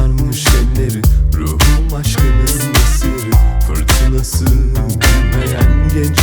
sarmış elleri. Ruhum aşkının esiri. Fırtınası bilmeyen genç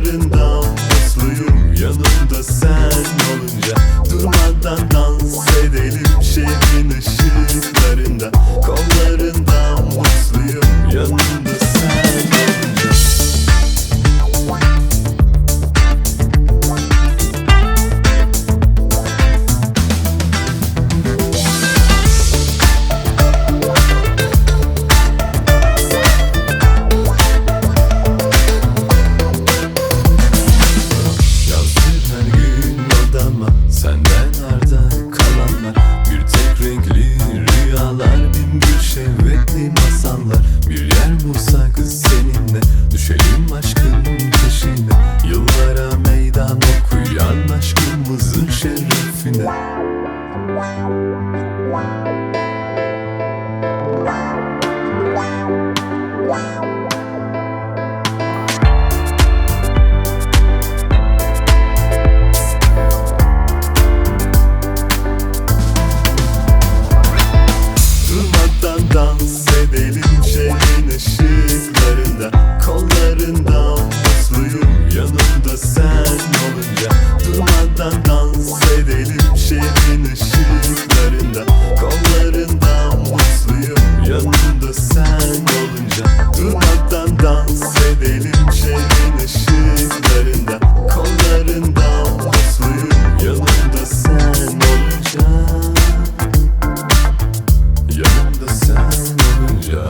rüzgarından Mutluyum yanımda sen olunca. Durmadan dans edelim şehrin ışıklarında. Kollarından mutluyum yanımda Bir yer bulsak seninle Düşelim aşkın peşine Yıllara meydan dans edelim şehrin ışıklarında. Kollarında mutluyum yanımda sen olunca Yanımda sen olunca